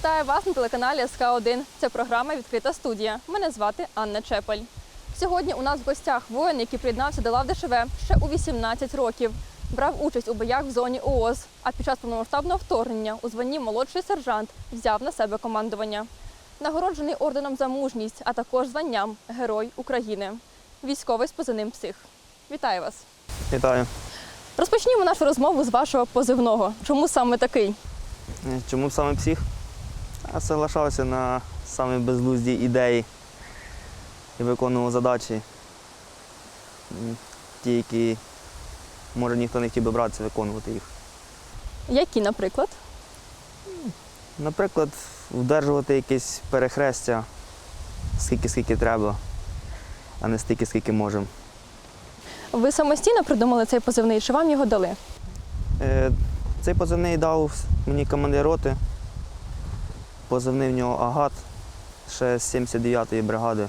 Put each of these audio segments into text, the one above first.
Вітаю вас на телеканалі СК 1 Це програма Відкрита студія. Мене звати Анна Чепель. Сьогодні у нас в гостях воїн, який приєднався до лав ДШВ ще у 18 років. Брав участь у боях в зоні ООС, а під час повномасштабного вторгнення у званні молодший сержант взяв на себе командування. Нагороджений орденом за мужність, а також званням Герой України. Військовий з позивним псих. Вітаю вас! Вітаю. Розпочнімо нашу розмову з вашого позивного. Чому саме такий? Чому саме псих? Я соглашався на самі безглузді ідеї і виконував задачі, ті, які може ніхто не хотів би братися виконувати їх. Які, наприклад? Наприклад, вдержувати якесь перехрестя скільки скільки треба, а не стільки, скільки можемо. Ви самостійно придумали цей позивний, чи вам його дали? Е, Цей позивний дав мені командир роти. Позивний в нього Агат ще з 79-ї бригади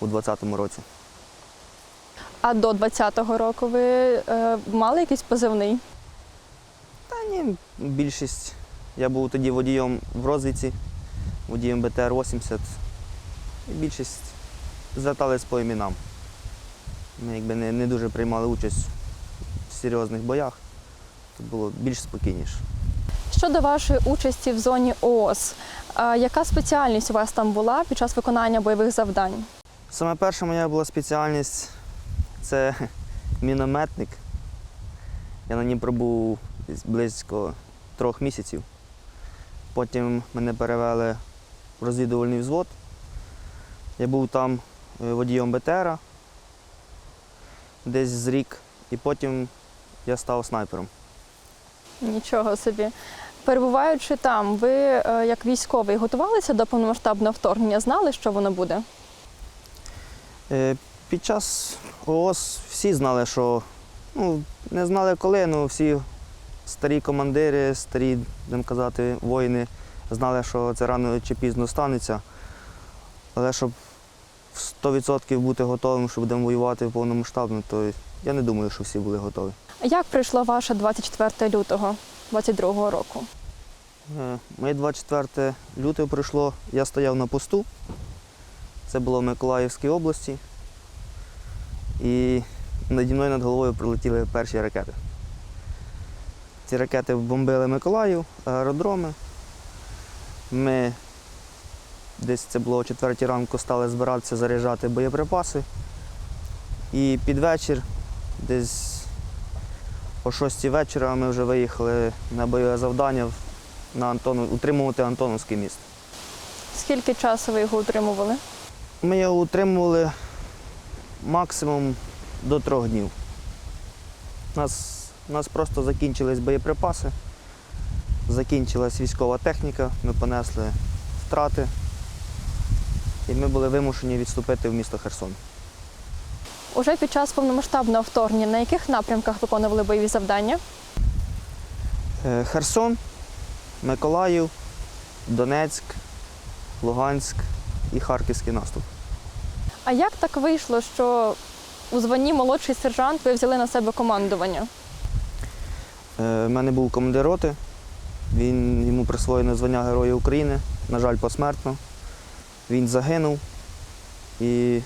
у 20-му році. А до 20-го року ви е, мали якийсь позивний? Та ні, більшість. Я був тоді водієм в розвідці, водієм БТР-80. І більшість звертались по іменам. Ми якби не, не дуже приймали участь в серйозних боях. Тут було більш спокійніше. Щодо вашої участі в зоні ООС, яка спеціальність у вас там була під час виконання бойових завдань? Саме перша моя була спеціальність це мінометник. Я на ній пробув близько трьох місяців. Потім мене перевели в розвідувальний взвод. Я був там е, водієм БТРа десь з рік, і потім я став снайпером. Нічого собі. Перебуваючи там, ви е, як військовий готувалися до повномасштабного вторгнення, знали, що воно буде? Е, Під час ООС всі знали, що ну, не знали коли, але всі старі командири, старі, будемо казати, воїни знали, що це рано чи пізно станеться. Але щоб в 100% бути готовим, що будемо воювати повномасштабно, то я не думаю, що всі були готові. Як прийшло ваше 24 лютого 22 року? Е, Моє 24 лютого прийшло, я стояв на посту. Це було в Миколаївській області. І наді мною над головою прилетіли перші ракети. Ці ракети бомбили Миколаїв, аеродроми. Ми десь це було о 4 ранку, стали збиратися заряджати боєприпаси. І під вечір, десь о 6 вечора, ми вже виїхали на бойове завдання на Антону, утримувати Антоновський міст. Скільки часу ви його утримували? Ми його утримували максимум до трьох днів. У нас, у нас просто закінчились боєприпаси, закінчилась військова техніка, ми понесли втрати, і ми були вимушені відступити в місто Херсон. Уже під час повномасштабного вторгнення на яких напрямках виконували бойові завдання? Е, Херсон, Миколаїв, Донецьк, Луганськ і Харківський наступ. А як так вийшло, що у званні молодший сержант ви взяли на себе командування? У мене був командир роти. Він йому присвоєно звання Героя України, на жаль, посмертно. Він загинув. І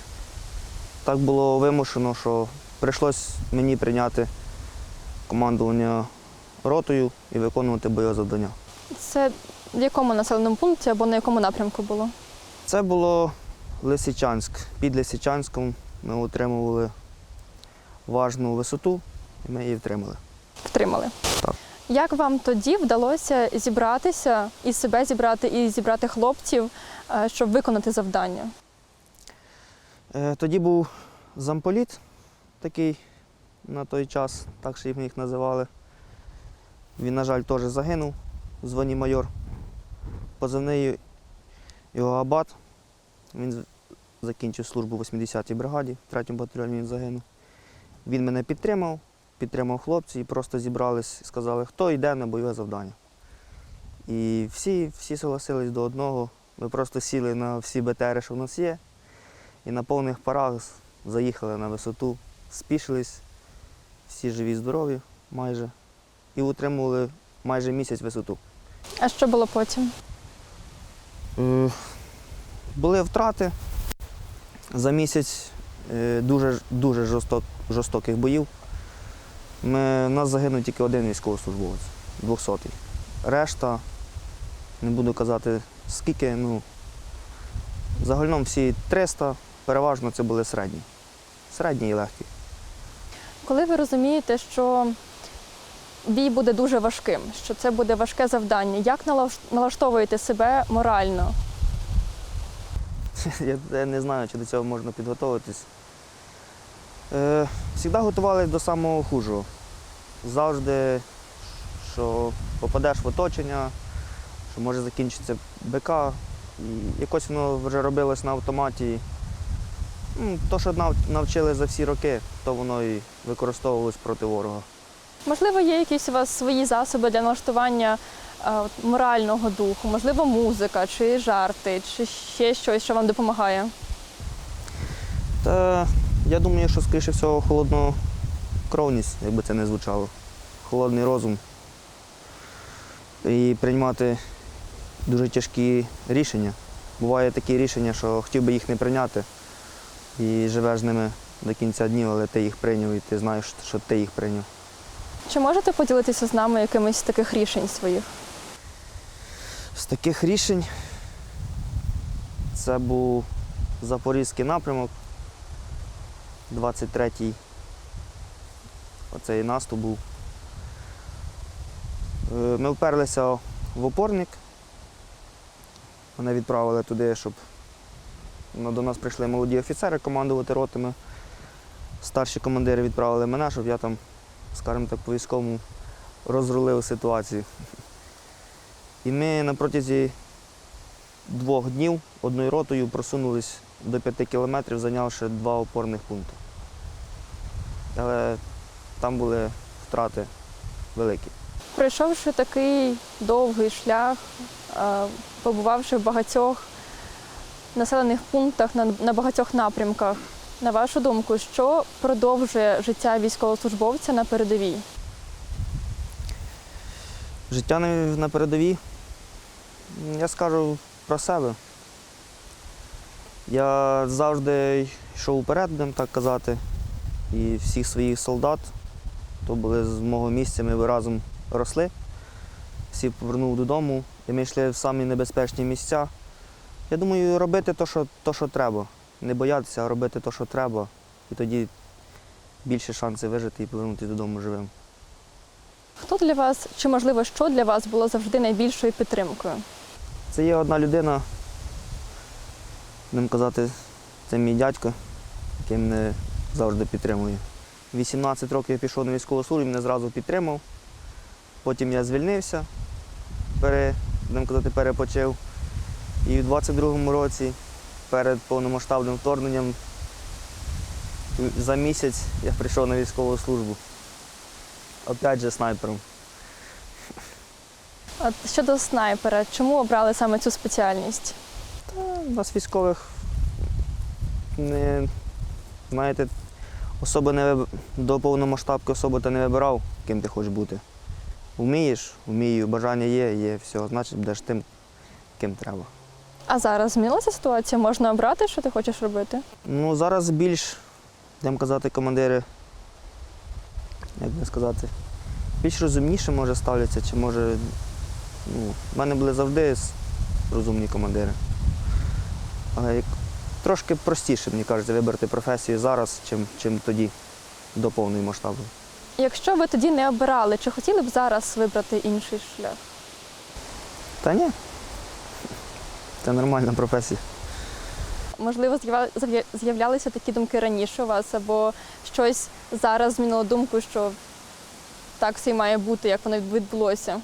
так було вимушено, що прийшлось мені прийняти командування ротою і виконувати бойове завдання. Це в якому населеному пункті або на якому напрямку було? Це було Лисичанськ. Під Лисичанськом ми отримували важну висоту, і ми її втримали. Втримали. Так. Як вам тоді вдалося зібратися і себе зібрати, і зібрати хлопців, е, щоб виконати завдання? Е, Тоді був замполіт такий на той час, так що їх називали. Він, на жаль, теж загинув в званні майор. Позивний його абат. Він закінчив службу в 80-й бригаді, в 3-му батальйоні він загинув. Він мене підтримав, підтримав хлопців і просто зібрались сказали, хто йде на бойове завдання. І всі, всі согласились до одного. Ми просто сіли на всі БТРи, що в нас є, і на повних парах заїхали на висоту, спішились, всі живі, здорові майже, і утримували майже місяць висоту. А що було потім? Е, Були втрати за місяць е, дуже, дуже жорсток, жорстоких боїв. Ми, у нас загинув тільки один військовослужбовець, 200-й. Решта, не буду казати скільки, ну, загалом всі 300, переважно це були середні. Середні і легкі. Коли ви розумієте, що бій буде дуже важким, що це буде важке завдання, як налаштовуєте себе морально? Я, не знаю, чи до цього можна підготуватись. Е, Завжди готувалися до самого хужого. Завжди, що попадеш в оточення, що може закінчитися БК. І якось воно вже робилось на автоматі. Ну, то, що навчили за всі роки, то воно і використовувалось проти ворога. Можливо, є якісь у вас свої засоби для налаштування е, морального духу, можливо, музика, чи жарти, чи ще щось, що вам допомагає? Та я думаю, що, скоріше всього, холоднокровність, якби це не звучало. Холодний розум. І приймати дуже тяжкі рішення. Буває такі рішення, що хотів би їх не прийняти. І живеш з ними до кінця днів, але ти їх прийняв і ти знаєш, що ти їх прийняв. Чи можете поділитися з нами якимись з таких рішень своїх? З таких рішень це був Запорізький напрямок, 23-й. Оцей наступ був. Е, Ми вперлися в опорник. Мене відправили туди, щоб до нас прийшли молоді офіцери командувати ротами. Старші командири відправили мене, щоб я там, скажімо так, по військовому розрулив ситуацію. І ми на протязі двох днів одною ротою просунулись до п'яти кілометрів, зайнявши два опорних пункти. Але там були втрати великі. Пройшовши такий довгий шлях, е, побувавши в багатьох населених пунктах на багатьох напрямках, на вашу думку, що продовжує життя військовослужбовця на передовій? Життя на передовій, я скажу про себе. Я завжди йшов вперед, будемо так казати. І всіх своїх солдат, то були з мого місця, ми разом росли. Всі повернув додому, і ми йшли в самі небезпечні місця. Я думаю, робити те, що, що треба. Не боятися, а робити те, що треба. І тоді більше шансів вижити і повернутися додому живим. Хто для вас, чи можливо, що для вас було завжди найбільшою підтримкою? Це є одна людина, будемо казати, це мій дядько, який мене завжди підтримує. 18 років я пішов на військову службу, мене зразу підтримав. Потім я звільнився, пере, будемо казати, перепочив. І в 22-му році, перед повномасштабним вторгненням, за місяць я прийшов на військову службу. Опять же снайпером. От щодо снайпера, чому обрали саме цю спеціальність? Та у нас військових не, знаєте, особи не виб- до повномасштабки особи ти не вибирав, ким ти хочеш бути. Вмієш, вмію, бажання є, є, все, значить будеш тим, ким треба. А зараз змінилася ситуація? Можна обрати, що ти хочеш робити? Ну, зараз більш, будемо казати, командири, як би сказати, більш розумніше може ставляться, чи може. Ну, в мене були завжди розумні командири. Але як, трошки простіше, мені кажеться, вибрати професію зараз, чим, чим тоді, до повної масштабу. Якщо ви тоді не обирали, чи хотіли б зараз вибрати інший шлях? Та ні. Це нормальна професія. Можливо, з'являлися такі думки раніше у вас, або щось зараз змінило думку, що так все й має бути, як воно відбулося.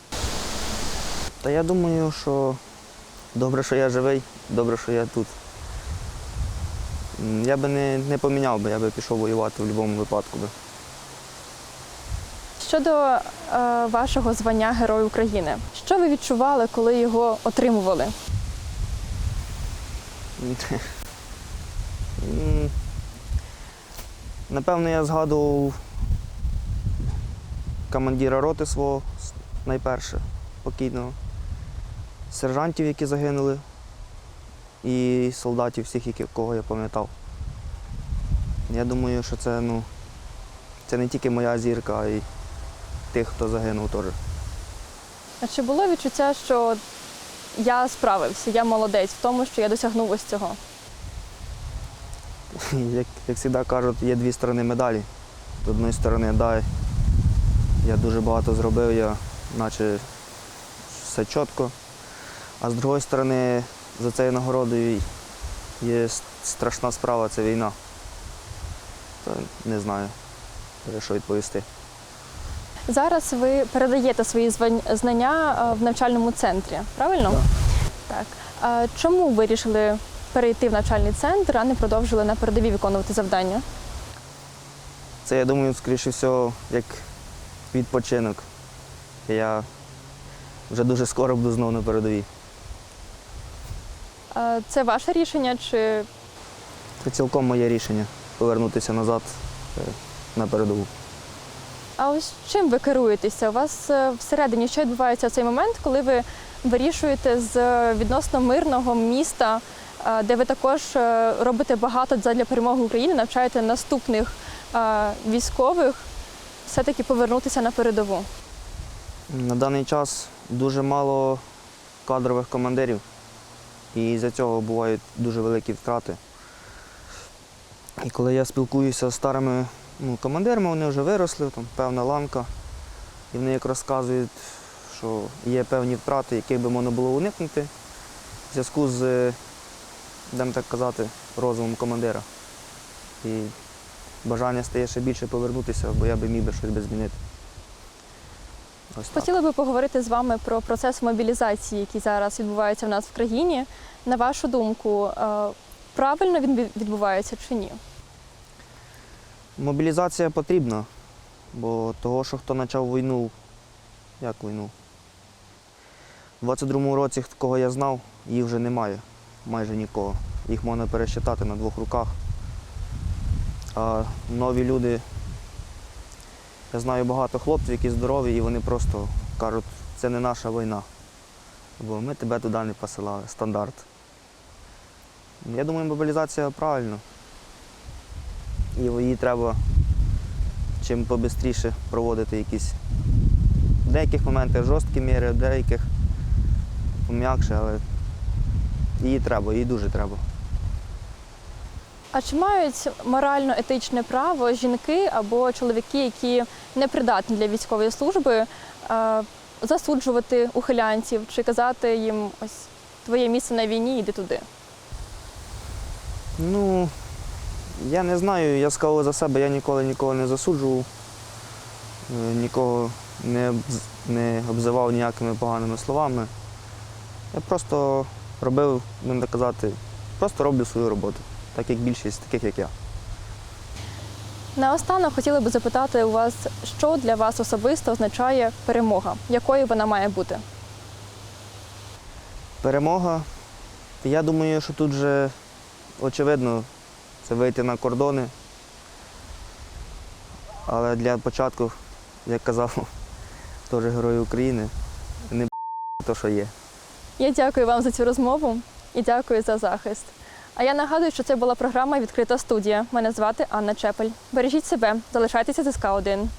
Та я думаю, що добре, що я живий, добре, що я тут. Я би не, не поміняв би, я би пішов воювати в будь-якому випадку. Би. Щодо е, вашого звання Герой України, що ви відчували, коли його отримували? Напевно, я згадував командира роти свого найперше покійного, сержантів, які загинули і солдатів, всіх, кого я пам'ятав. Я думаю, що це, ну, це не тільки моя зірка, а й тих, хто загинув теж. А чи було відчуття, що я справився, я молодець в тому, що я досягнув ось цього? Як, як завжди кажуть, є дві сторони медалі. З одної сторони, да, я дуже багато зробив, я наче все чітко. А з другої сторони, за цією нагородою є страшна справа це війна. То не знаю, що відповісти. Зараз ви передаєте свої знання е, в навчальному центрі, правильно? Так. А чому вирішили перейти в навчальний центр, а не продовжили на передовій виконувати завдання? Це, я думаю, скоріше всього, як відпочинок. Я вже дуже скоро буду знову на передовій. Це ваше рішення чи Це цілком моє рішення повернутися назад е, на передову. А ось чим ви керуєтеся? У вас е, всередині що відбувається в цей момент, коли ви вирішуєте з е, відносно мирного міста, е, де ви також робите багато для перемоги України, навчаєте наступних військових все-таки повернутися на передову? На даний час дуже мало кадрових командирів, і з-за цього бувають дуже великі втрати. І коли я спілкуюся з старими ну, командирами, вони вже виросли, там певна ланка, і вони як розказують, що є певні втрати, яких би можна було уникнути в зв'язку з, будемо так казати, розумом командира. І бажання стає ще більше повернутися, бо я би міг би щось би змінити. Ось. Хотіла би поговорити з вами про процес мобілізації, який зараз відбувається в нас в країні. На вашу думку, е, правильно він відбувається чи ні? Мобілізація потрібна, бо того, що хто почав війну, як війну? У 22-му році, кого я знав, їх вже немає, майже нікого. Їх можна пересчитати на двох руках. А нові люди, я знаю багато хлопців, які здорові, і вони просто кажуть, це не наша війна. Бо ми тебе туди не посилали, стандарт. Я думаю, мобілізація правильна. І її треба чим побистріше проводити якісь в деяких моментах жорсткі міри, в деяких пом'якше, але її треба, її дуже треба. А чи мають морально-етичне право жінки або чоловіки, які не придатні для військової служби, е, засуджувати ухилянців чи казати їм ось твоє місце на війні, йди туди? Ну, я не знаю, я сказав за себе, я ніколи нікого не засуджував, е, нікого не, не обзивав ніякими поганими словами. Я просто робив, будемо так казати, просто роблю свою роботу, так як більшість таких, як я. Наостанок хотіла би запитати у вас, що для вас особисто означає перемога, якою вона має бути? Перемога. Я думаю, що тут вже очевидно це вийти на кордони. Але для початку, як казав теж Герой України, не б*** то, що є. Я дякую вам за цю розмову і дякую за захист. А я нагадую, що це була програма Відкрита студія. Мене звати Анна Чепель. Бережіть себе, залишайтеся з СК 1